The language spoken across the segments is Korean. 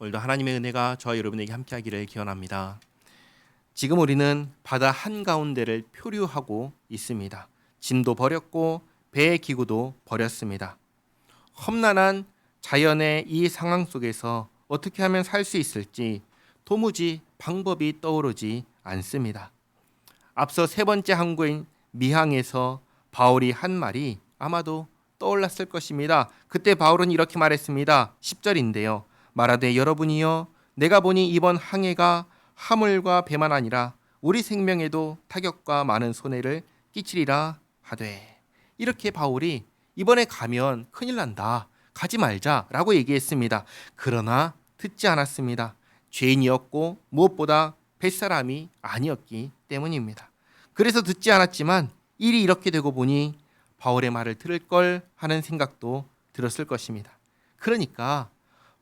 오늘도 하나님의 은혜가 저와 여러분에게 함께하기를 기원합니다. 지금 우리는 바다 한 가운데를 표류하고 있습니다. 짐도 버렸고 배의 기구도 버렸습니다. 험난한 자연의 이 상황 속에서 어떻게 하면 살 수 있을지 도무지 방법이 떠오르지 않습니다. 앞서 세 번째 항구인 미항에서 바울이 한 말이 아마도 떠올랐을 것입니다. 그때 바울은 이렇게 말했습니다. 10절인데요. 말하되 여러분이여 내가 보니 이번 항해가 하물과 배만 아니라 우리 생명에도 타격과 많은 손해를 끼치리라 하되 이렇게 바울이 이번에 가면 큰일 난다. 가지 말자라고 얘기했습니다. 그러나 듣지 않았습니다. 죄인이었고 무엇보다 뱃사람이 아니었기 때문입니다. 그래서 듣지 않았지만 일이 이렇게 되고 보니 바울의 말을 들을 걸 하는 생각도 들었을 것입니다. 그러니까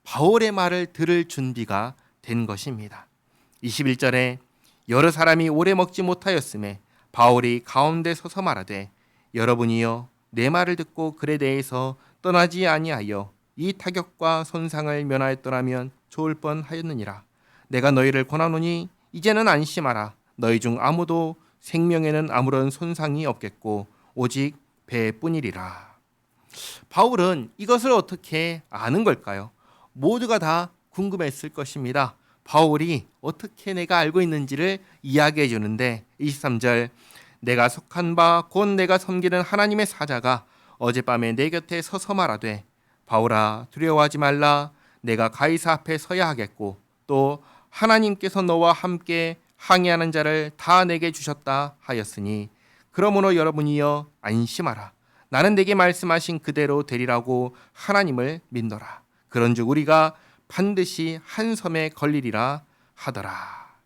바울의 말을 들을 준비가 된 것입니다. 21절에 여러 사람이 오래 먹지 못하였음에 바울이 가운데 서서 말하되 여러분이여 내 말을 듣고 글에 대해서 떠나지 아니하여 이 타격과 손상을 면하였더라면 좋을 뻔하였느니라 내가 너희를 권하노니 이제는 안심하라 너희 중 아무도 생명에는 아무런 손상이 없겠고 오직 배뿐이리라 바울은 이것을 어떻게 아는 걸까요? 모두가 다 궁금했을 것입니다. 바울이 어떻게 내가 알고 있는지를 이야기해 주는데 23절 내가 속한 바 곧 내가 섬기는 하나님의 사자가 어젯밤에 내 곁에 서서 말하되 바울아 두려워하지 말라. 내가 가이사 앞에 서야 하겠고 또 하나님께서 너와 함께 항해하는 자를 다 내게 주셨다 하였으니 그러므로 여러분이여 안심하라. 나는 내게 말씀하신 그대로 되리라고 하나님을 믿노라 그런즉 우리가 반드시 한 섬에 걸리리라 하더라.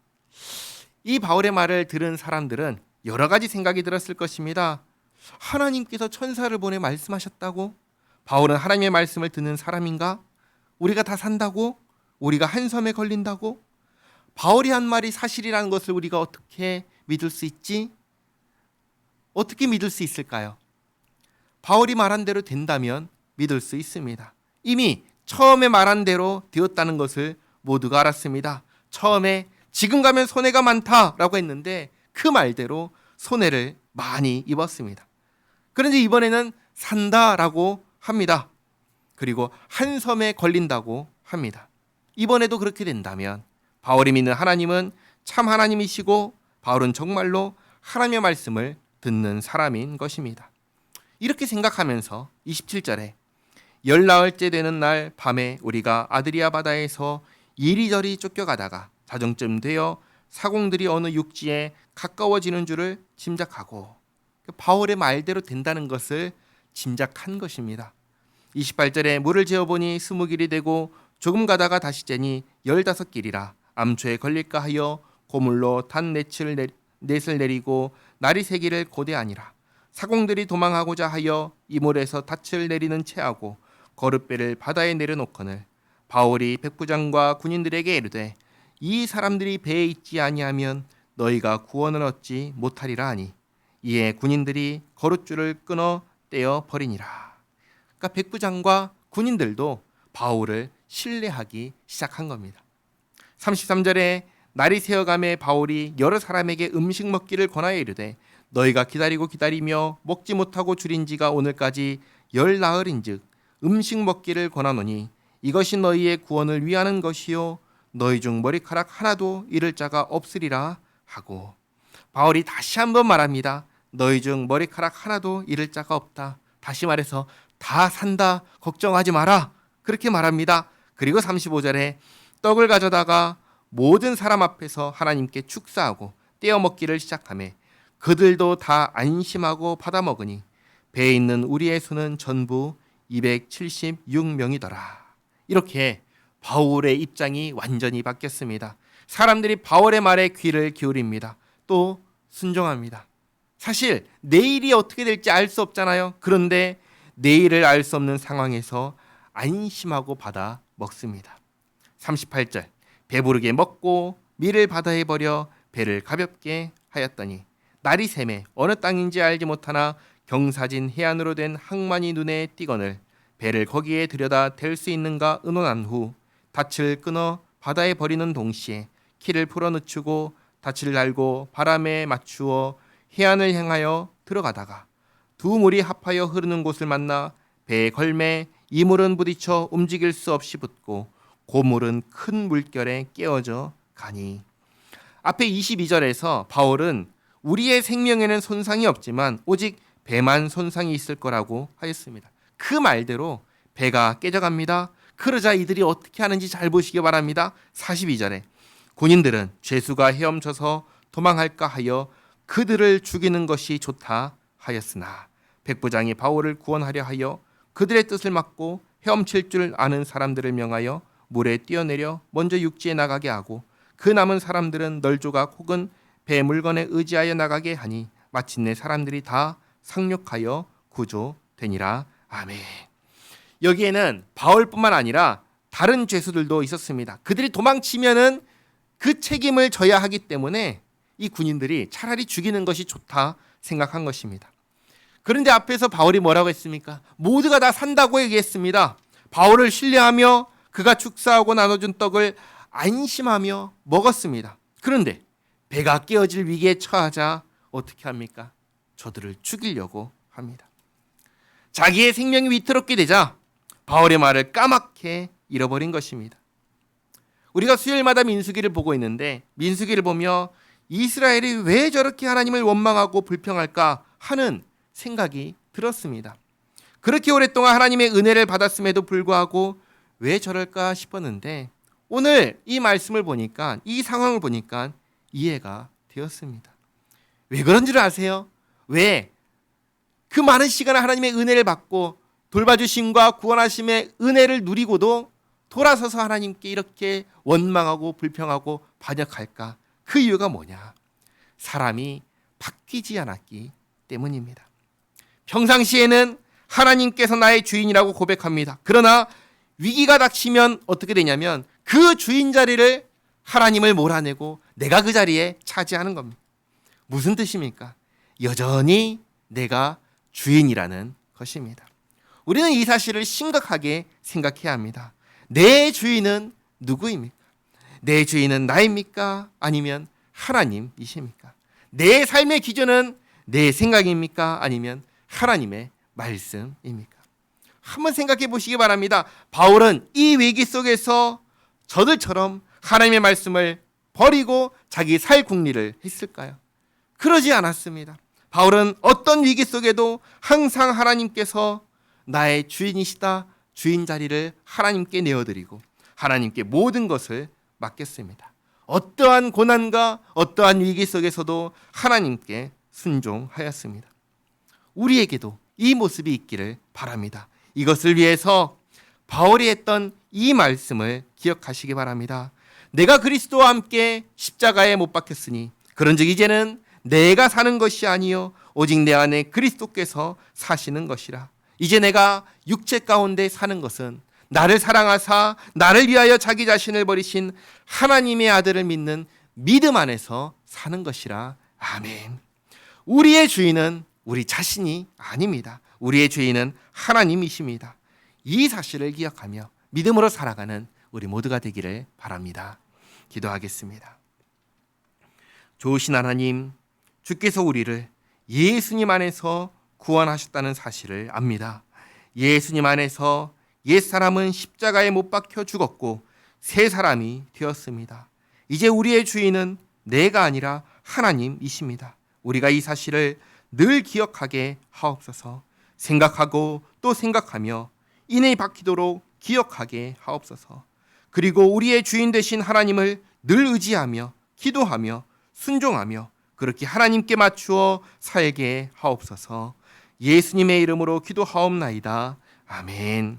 이 바울의 말을 들은 사람들은 여러 가지 생각이 들었을 것입니다. 하나님께서 천사를 보내 말씀하셨다고? 바울은 하나님의 말씀을 듣는 사람인가? 우리가 다 산다고? 우리가 한 섬에 걸린다고? 바울이 한 말이 사실이라는 것을 우리가 어떻게 믿을 수 있지? 어떻게 믿을 수 있을까요? 바울이 말한 대로 된다면 믿을 수 있습니다. 이미 처음에 말한 대로 되었다는 것을 모두가 알았습니다. 처음에 지금 가면 손해가 많다라고 했는데 그 말대로 손해를 많이 입었습니다. 그런데 이번에는 산다라고 합니다. 그리고 한 섬에 걸린다고 합니다. 이번에도 그렇게 된다면 바울이 믿는 하나님은 참 하나님이시고 바울은 정말로 하나님의 말씀을 듣는 사람인 것입니다. 이렇게 생각하면서 27절에 열나흘째 되는 날 밤에 우리가 아드리아 바다에서 이리저리 쫓겨가다가 자정쯤 되어 사공들이 어느 육지에 가까워지는 줄을 짐작하고 바울의 말대로 된다는 것을 짐작한 것입니다. 28절에 물을 재어보니 스무 길이 되고 조금 가다가 다시 재니 열다섯 길이라 암초에 걸릴까 하여 고물로 단 넷을, 내, 넷을 내리고 날이 세 길을 고대하니라 사공들이 도망하고자 하여 이물에서 닻을 내리는 채하고 거룻배를 바다에 내려놓거늘 바울이 백부장과 군인들에게 이르되 이 사람들이 배에 있지 아니하면 너희가 구원을 얻지 못하리라 하니 이에 군인들이 거룻줄을 끊어 떼어 버리니라. 그러니까 백부장과 군인들도 바울을 신뢰하기 시작한 겁니다. 33절에 날이 새어감에 바울이 여러 사람에게 음식 먹기를 권하여 이르되 너희가 기다리고 기다리며 먹지 못하고 줄인 지가 오늘까지 열 나흘인즉 음식 먹기를 권하노니 이것이 너희의 구원을 위하는 것이요 너희 중 머리카락 하나도 잃을 자가 없으리라 하고 바울이 다시 한번 말합니다. 너희 중 머리카락 하나도 잃을 자가 없다. 다시 말해서 다 산다. 걱정하지 마라. 그렇게 말합니다. 그리고 35절에 떡을 가져다가 모든 사람 앞에서 하나님께 축사하고 떼어 먹기를 시작하며 그들도 다 안심하고 받아 먹으니 배에 있는 우리의 수는 전부 276명이더라. 이렇게 바울의 입장이 완전히 바뀌었습니다. 사람들이 바울의 말에 귀를 기울입니다. 또 순종합니다. 사실 내일이 어떻게 될지 알 수 없잖아요. 그런데 내일을 알 수 없는 상황에서 안심하고 받아 먹습니다. 38절 배부르게 먹고 밀을 바다에 버려 배를 가볍게 하였더니 날이 샘에 어느 땅인지 알지 못하나 경사진 해안으로 된 항만이 눈에 띄거늘 배를 거기에 들여다 댈 수 있는가 의논한 후 닻을 끊어 바다에 버리는 동시에 키를 풀어놓치고 닻을 날고 바람에 맞추어 해안을 향하여 들어가다가 두 물이 합하여 흐르는 곳을 만나 배에 걸매 이 물은 부딪혀 움직일 수 없이 붙고 고물은 큰 물결에 깨어져 가니. 앞에 22절에서 바울은 우리의 생명에는 손상이 없지만 오직 배만 손상이 있을 거라고 하였습니다. 그 말대로 배가 깨져갑니다. 그러자 이들이 어떻게 하는지 잘 보시기 바랍니다. 42절에 군인들은 죄수가 헤엄쳐서 도망할까 하여 그들을 죽이는 것이 좋다 하였으나 백부장이 바울을 구원하려 하여 그들의 뜻을 막고 헤엄칠 줄 아는 사람들을 명하여 물에 뛰어내려 먼저 육지에 나가게 하고 그 남은 사람들은 널조각 혹은 배 물건에 의지하여 나가게 하니 마침내 사람들이 다 상륙하여 구조되니라 아멘. 여기에는 바울뿐만 아니라 다른 죄수들도 있었습니다. 그들이 도망치면은 그 책임을 져야 하기 때문에 이 군인들이 차라리 죽이는 것이 좋다 생각한 것입니다. 그런데 앞에서 바울이 뭐라고 했습니까? 모두가 다 산다고 얘기했습니다. 바울을 신뢰하며 그가 축사하고 나눠준 떡을 안심하며 먹었습니다. 그런데 배가 깨어질 위기에 처하자 어떻게 합니까? 저들을 죽이려고 합니다. 자기의 생명이 위태롭게 되자 바울의 말을 까맣게 잃어버린 것입니다. 우리가 수요일마다 민수기를 보고 있는데 민수기를 보며 이스라엘이 왜 저렇게 하나님을 원망하고 불평할까 하는 생각이 들었습니다. 그렇게 오랫동안 하나님의 은혜를 받았음에도 불구하고 왜 저럴까 싶었는데 오늘 이 말씀을 보니까 이 상황을 보니까 이해가 되었습니다. 왜 그런지를 아세요? 왜? 그 많은 시간을 하나님의 은혜를 받고 돌봐주심과 구원하심의 은혜를 누리고도 돌아서서 하나님께 이렇게 원망하고 불평하고 반역할까? 그 이유가 뭐냐? 사람이 바뀌지 않았기 때문입니다. 평상시에는 하나님께서 나의 주인이라고 고백합니다. 그러나 위기가 닥치면 어떻게 되냐면 그 주인 자리를 하나님을 몰아내고 내가 그 자리에 차지하는 겁니다. 무슨 뜻입니까? 여전히 내가 주인이라는 것입니다. 우리는 이 사실을 심각하게 생각해야 합니다. 내 주인은 누구입니까? 내 주인은 나입니까? 아니면 하나님이십니까? 내 삶의 기준은 내 생각입니까? 아니면 하나님의 말씀입니까? 한번 생각해 보시기 바랍니다. 바울은 이 위기 속에서 저들처럼 하나님의 말씀을 버리고 자기 살 궁리를 했을까요? 그러지 않았습니다. 바울은 어떤 위기 속에도 항상 하나님께서 나의 주인이시다 주인 자리를 하나님께 내어드리고 하나님께 모든 것을 맡겼습니다. 어떠한 고난과 어떠한 위기 속에서도 하나님께 순종하였습니다. 우리에게도 이 모습이 있기를 바랍니다. 이것을 위해서 바울이 했던 이 말씀을 기억하시기 바랍니다. 내가 그리스도와 함께 십자가에 못 박혔으니 그런즉 이제는 내가 사는 것이 아니요 오직 내 안에 그리스도께서 사시는 것이라. 이제 내가 육체 가운데 사는 것은 나를 사랑하사 나를 위하여 자기 자신을 버리신 하나님의 아들을 믿는 믿음 안에서 사는 것이라. 아멘. 우리의 주인은 우리 자신이 아닙니다. 우리의 주인은 하나님이십니다. 이 사실을 기억하며 믿음으로 살아가는 우리 모두가 되기를 바랍니다. 기도하겠습니다. 좋으신 하나님, 주께서 우리를 예수님 안에서 구원하셨다는 사실을 압니다. 예수님 안에서 옛 사람은 십자가에 못 박혀 죽었고 새 사람이 되었습니다. 이제 우리의 주인은 내가 아니라 하나님이십니다. 우리가 이 사실을 늘 기억하게 하옵소서. 생각하고 또 생각하며 인해 박히도록 기억하게 하옵소서. 그리고 우리의 주인 되신 하나님을 늘 의지하며 기도하며 순종하며 그렇게 하나님께 맞추어 살게 하옵소서. 예수님의 이름으로 기도하옵나이다. 아멘.